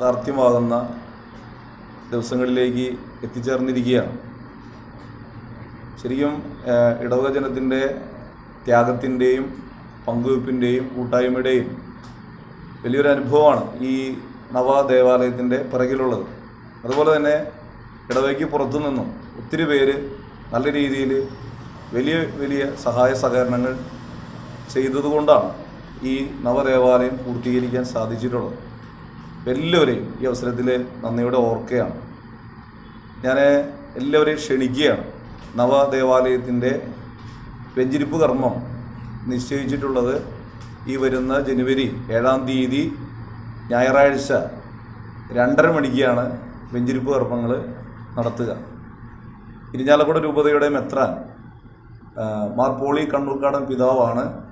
യാഥാർത്ഥ്യമാകുന്ന ദിവസങ്ങളിലേക്ക് എത്തിച്ചേർന്നിരിക്കുകയാണ്. ശരിക്കും ഇടവക ജനത്തിന്റെ ത്യാഗത്തിന്റെയും പങ്കുവയ്പ്പിന്റെയും കൂട്ടായ്മയുടെയും വലിയൊരു അനുഭവമാണ് ഈ നവദേവാലയത്തിന്റെ പിറകിലുള്ളത്. അതുപോലെ തന്നെ ഇടവയ്ക്ക് പുറത്തു നിന്നും ഒത്തിരി പേര് നല്ല രീതിയിൽ വലിയ വലിയ സഹായ സഹകരണങ്ങൾ ചെയ്തതുകൊണ്ടാണ് ഈ നവദേവാലയം പൂർത്തീകരിക്കാൻ സാധിച്ചിട്ടുള്ളത്. എല്ലാവരെയും ഈ അവസരത്തിൽ നന്ദിയോടെ ഓർക്കുകയാണ്. ഞാൻ എല്ലാവരെയും ക്ഷണിക്കുകയാണ്. നവദേവാലയത്തിന്റെ വെഞ്ചിരിപ്പ് കർമ്മം നിശ്ചയിച്ചിട്ടുള്ളത് ഈ വരുന്ന ജനുവരി ഏഴാം തീയതി ഞായറാഴ്ച രണ്ടര മണിക്കാണ് വെഞ്ചിരിപ്പ് കർമ്മങ്ങൾ നടത്തുക. ഇരിഞ്ഞാലക്കുട രൂപതയുടെ മെത്രാൻ ആ, മാർ പോളി കണ്ണൂർക്കാടൻ പിതാവാണ്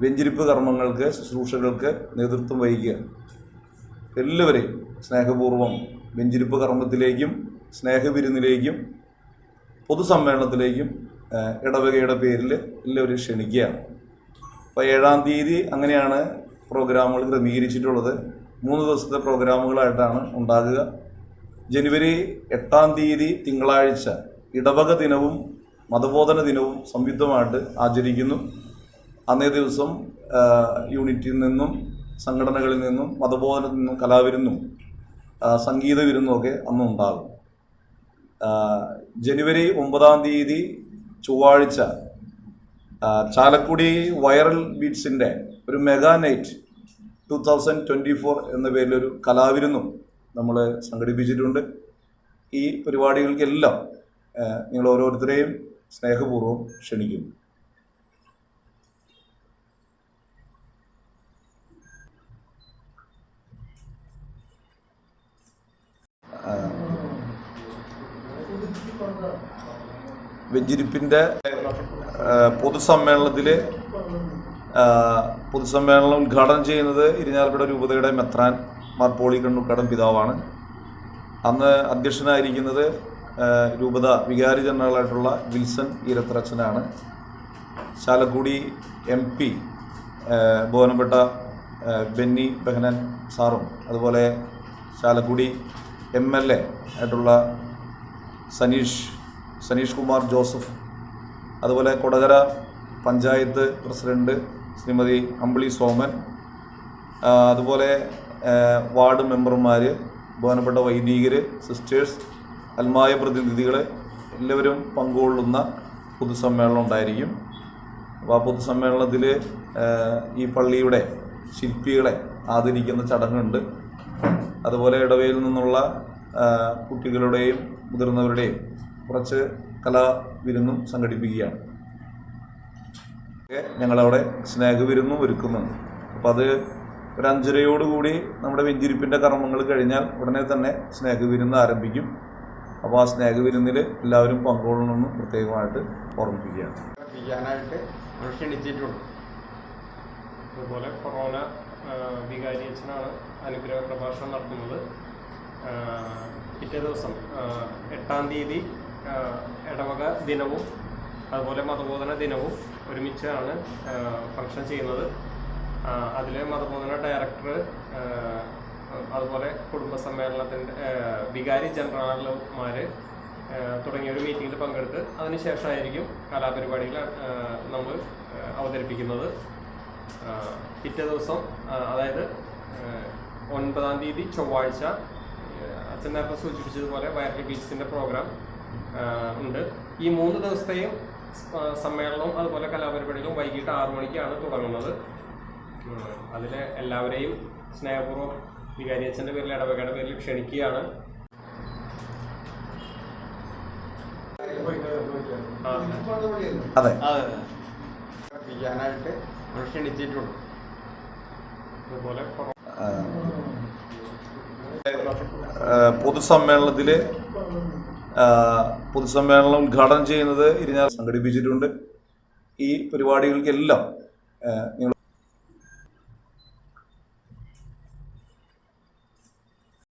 വെഞ്ചിരിപ്പ് കർമ്മങ്ങൾക്ക് ശുശ്രൂഷകൾക്ക് നേതൃത്വം വഹിക്കുക. എല്ലാവരെയും സ്നേഹപൂർവം വെഞ്ചിരിപ്പ് കർമ്മത്തിലേക്കും സ്നേഹവിരുന്നിലേക്കും പൊതുസമ്മേളനത്തിലേക്കും ഇടവകയുടെ പേരിൽ എല്ലാവരും ക്ഷണിക്കുകയാണ്. അപ്പോൾ ഏഴാം തീയതി അങ്ങനെയാണ് പ്രോഗ്രാമുകൾ ക്രമീകരിച്ചിട്ടുള്ളത്. മൂന്ന് ദിവസത്തെ പ്രോഗ്രാമുകളായിട്ടാണ് ഉണ്ടാകുക. ജനുവരി എട്ടാം തീയതി തിങ്കളാഴ്ച ഇടവക ദിനവും മതബോധന ദിനവും സംയുക്തമായിട്ട് ആചരിക്കുന്നു. അന്നേ ദിവസം യൂണിറ്റിൽ നിന്നും സംഘടനകളിൽ നിന്നും മതബോധനത്തിൽ നിന്നും കലാവിരുന്നും സംഗീത വിരുന്നും ഒക്കെ അന്ന് ഉണ്ടാകും ആ, ജനുവരി ഒമ്പതാം തീയതി ചൊവ്വാഴ്ച ചാലക്കുടി വൈറൽ ബീറ്റ്സിന്റെ ഒരു mega night two thousand twenty four എന്ന പേരിലൊരു കലാവിരുന്നും നമ്മൾ സംഘടിപ്പിച്ചിട്ടുണ്ട്. ഈ പരിപാടികൾക്കെല്ലാം നിങ്ങൾ ഓരോരുത്തരെയും സ്നേഹപൂർവം ക്ഷണിക്കുന്നു ആ, വെഞ്ചിരിപ്പിന്റെ പൊതുസമ്മേളനത്തിൽ പൊതുസമ്മേളനം ഉദ്ഘാടനം ചെയ്യുന്നത് ഇരിഞ്ഞാലക്കുട രൂപതയുടെ മെത്രാൻ മാർ പോളി കണ്ണുക്കടം പിതാവാണ്. അന്ന് അധ്യക്ഷനായിരിക്കുന്നത് രൂപത വികാരി ജനറലായിട്ടുള്ള വിൽസൺ ഈരത്തറച്ചനാണ് ചാലക്കുടി എം പി ഭുവനപ്പെട്ട ബെന്നി ബെഹനൻ സാറും അതുപോലെ ചാലക്കുടി എം എൽ എ ആയിട്ടുള്ള സനീഷ് സനീഷ് കുമാർ ജോസഫ് അതുപോലെ കൊടകര പഞ്ചായത്ത് പ്രസിഡന്റ് ശ്രീമതി അമ്പിളി സോമൻ അതുപോലെ വാർഡ് മെമ്പർമാർ ബഹുമാനപ്പെട്ട വൈദികർ സിസ്റ്റേഴ്സ് അൽമായ പ്രതിനിധികൾ എല്ലാവരും പങ്കുകൊള്ളുന്ന പൊതുസമ്മേളനം ഉണ്ടായിരിക്കും. അപ്പോൾ ആ പൊതുസമ്മേളനത്തിൽ ഈ പള്ളിയുടെ ശില്പികളെ ആദരിക്കുന്ന ചടങ്ങുണ്ട്. അതുപോലെ ഇടവയിൽ നിന്നുള്ള കുട്ടികളുടെയും മുതിർന്നവരുടെയും കുറച്ച് കലാവിരുന്നും സംഘടിപ്പിക്കുകയാണ്. ഞങ്ങളവിടെ സ്നേഹ വിരുന്നും ഒരുക്കുന്നുണ്ട് അപ്പോൾ അത് ഒരു അഞ്ചരയോടുകൂടി നമ്മുടെ വെഞ്ചിരിപ്പിന്റെ കർമ്മങ്ങൾ കഴിഞ്ഞാൽ ഉടനെ തന്നെ സ്നേഹ വിരുന്ന് ആരംഭിക്കും. അപ്പോൾ ആ സ്നേഹ വിരുന്നിൽ എല്ലാവരും പങ്കുകൊള്ളണമെന്ന് പ്രത്യേകമായിട്ട് ഓർമ്മിപ്പിക്കുകയാണ്. ചെയ്യാനായിട്ട് ക്ഷണിച്ചിട്ടുണ്ട്. അതുപോലെ കൊറോണ വികാരി അച്ഛനാണ് അനുഗ്രഹ പ്രഭാഷണം നടത്തുന്നത് പിറ്റേ ദിവസം എട്ടാം തീയതി ഇടവക ദിനവും അതുപോലെ മതബോധന ദിനവും ഒരുമിച്ചാണ് ഫംഗ്ഷൻ ചെയ്യുന്നത്. അതിലെ മതബോധന ഡയറക്ടർ അതുപോലെ കുടുംബ സമ്മേളനത്തിന്റെ വികാരി ജനറൽമാർ തുടങ്ങിയ ഒരു മീറ്റിങ്ങിൽ പങ്കെടുത്ത് അതിനുശേഷമായിരിക്കും കലാപരിപാടികൾ നമ്മൾ അവതരിപ്പിക്കുന്നത്. പിറ്റേ ദിവസം അതായത് ഒൻപതാം തീയതി ചൊവ്വാഴ്ച അച്ഛൻ നേരത്തെ സൂചിപ്പിച്ചതുപോലെ വൈറൽ ബീച്ചിന്റെ പ്രോഗ്രാം ഉണ്ട്. ഈ മൂന്ന് ദിവസത്തെയും സമ്മേളനവും അതുപോലെ കലാപരിപാടികളും വൈകിട്ട് ആറു മണിക്കാണ് തുടങ്ങുന്നത്. അതിൽ എല്ലാവരെയും സ്നേഹപൂർവം വികാരി അച്ഛന്റെ പേരിൽ ഇടവകയുടെ പേരിൽ ക്ഷണിക്കുകയാണ്. അതെ. ചെയ്യാനായിട്ട് ക്ഷണിച്ചിട്ടുണ്ട്. അതുപോലെ പൊതുസമ്മേളനത്തിൽ പൊതുസമ്മേളനം ഉദ്ഘാടനം ചെയ്യുന്നത് ഇരിഞ്ഞാൽ സംഘടിപ്പിച്ചിട്ടുണ്ട്. ഈ പരിപാടികൾക്കെല്ലാം നിങ്ങൾ